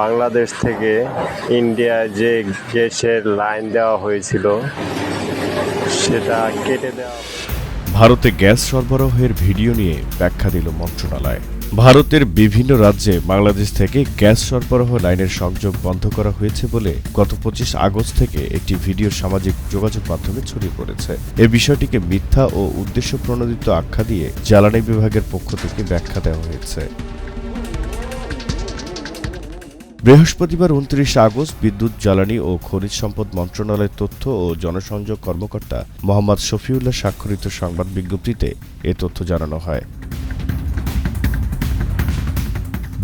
বাংলাদেশ থেকে ইন্ডিয়ায় যে গ্যাসের লাইন দেওয়া হয়েছিল, সেটা কেটে দেওয়া ভারতে গ্যাস সরবরাহের ভিডিও নিয়ে ব্যাখ্যা দিল মন্ত্রণালয়। ভারতের বিভিন্ন রাজ্যে বাংলাদেশ থেকে গ্যাস সরবরাহ লাইনের সংযোগ বন্ধ করা হয়েছে বলে গত পঁচিশ আগস্ট থেকে একটি ভিডিও সামাজিক যোগাযোগ মাধ্যমে ছড়িয়ে পড়েছে। এ বিষয়টিকে মিথ্যা ও উদ্দেশ্য প্রণোদিত আখ্যা দিয়ে জ্বালানি বিভাগের পক্ষ থেকে ব্যাখ্যা দেওয়া হয়েছে। বৃহস্পতিবার উনত্রিশে আগস্ট বিদ্যুৎ, জ্বালানি ও খনিজ সম্পদ মন্ত্রণালয়ের তথ্য ও জনসংযোগ কর্মকর্তা মোহাম্মদ শফিউল্লাহ স্বাক্ষরিত সংবাদ বিজ্ঞপ্তিতে এ তথ্য জানানো হয়।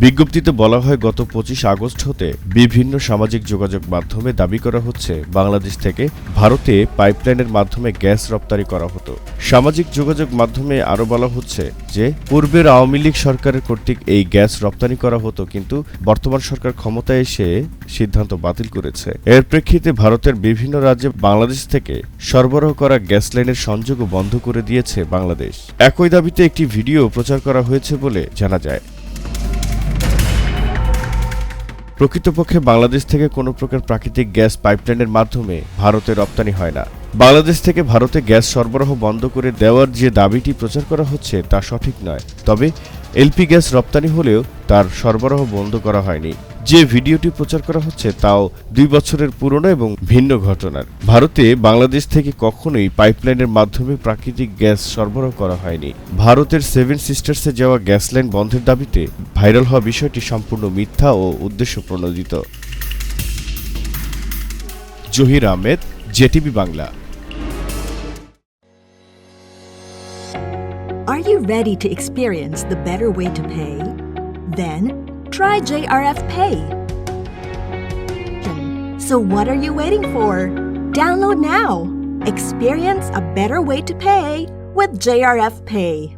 বিজ্ঞপ্তিতে বলা হয়, গত পঁচিশ আগস্ট হতে বিভিন্ন সামাজিক যোগাযোগ মাধ্যমে দাবি করা হচ্ছে, বাংলাদেশ থেকে ভারতে পাইপলাইনের মাধ্যমে গ্যাস রপ্তানি করা হতো। সামাজিক যোগাযোগ মাধ্যমে আরও বলা হচ্ছে যে, পূর্বের আওয়ামী লীগ সরকারের কর্তৃক এই গ্যাস রপ্তানি করা হতো, কিন্তু বর্তমান সরকার ক্ষমতায় এসে সিদ্ধান্ত বাতিল করেছে। এর প্রেক্ষিতে ভারতের বিভিন্ন রাজ্যে বাংলাদেশ থেকে সরবরাহ করা গ্যাস লাইনের সংযোগও বন্ধ করে দিয়েছে বাংলাদেশ। একই দাবিতে একটি ভিডিও প্রচার করা হয়েছে বলে জানা যায়। প্রকৃতপক্ষে বাংলাদেশ থেকে কোনো প্রকার প্রাকৃতিক গ্যাস পাইপলাইনের মাধ্যমে ভারতে রপ্তানি হয় না। বাংলাদেশ থেকে ভারতে গ্যাস সরবরাহ বন্ধ করে দেওয়ার যে দাবিটি প্রচার করা হচ্ছে তা সঠিক নয়। তবে এলপি গ্যাস রপ্তানি হলেও তার সরবরাহ বন্ধ করা হয়নি। যে ভিডিওটি প্রচার করা হচ্ছে তাও দুই বছরের পুরনো এবং ভিন্ন ঘটনার। ভারতে বাংলাদেশ থেকে কখনোই পাইপলাইনের মাধ্যমে প্রাকৃতিক গ্যাস সরবরাহ করা হয়নি। ভারতের সেভেন সিস্টার্সে যাওয়া গ্যাস লাইন বন্ধের দাবিতে ভাইরাল হওয়া বিষয়টি সম্পূর্ণ মিথ্যা ও উদ্দেশ্য প্রণোদিত Zahir Ahmed, JTV Bangla. Are you ready to experience the better way to pay? Then try JRF Pay. So what are you waiting for? Download now. Experience a better way to pay with JRF Pay.